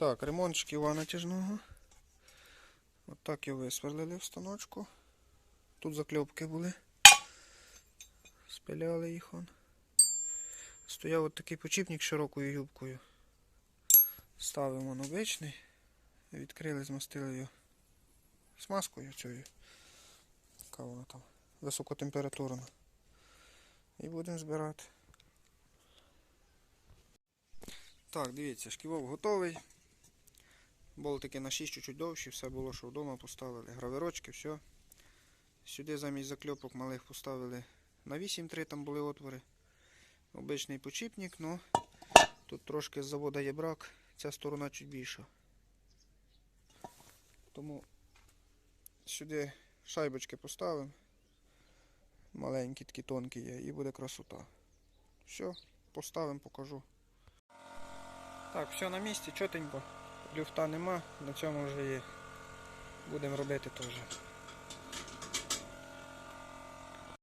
Так, ремонт шківа натяжного. От так його висверлили в станочку. Тут закльопки були. Спиляли їх он. Стояв от такий почіпник широкою юбкою. Ставимо он обичний. Відкрили, змастили його смазкою цією. Яка вона там високотемпературна. І будемо збирати. Так, дивіться, шківок готовий. Болтики на 6 чуть-чуть довші, все було, що вдома поставили. Гравирочки, все. Сюди замість закльопок малих поставили на 8-3, там були отвори. Обичний почіпник, ну тут трошки з завода є брак, ця сторона чуть більша. Тому сюди шайбочки поставимо. Маленькі, такі тонкі є, і буде красота. Все, поставимо, покажу. Так, все на місці, чотенько. Люфта нема, на цьому вже є. Будемо робити теж.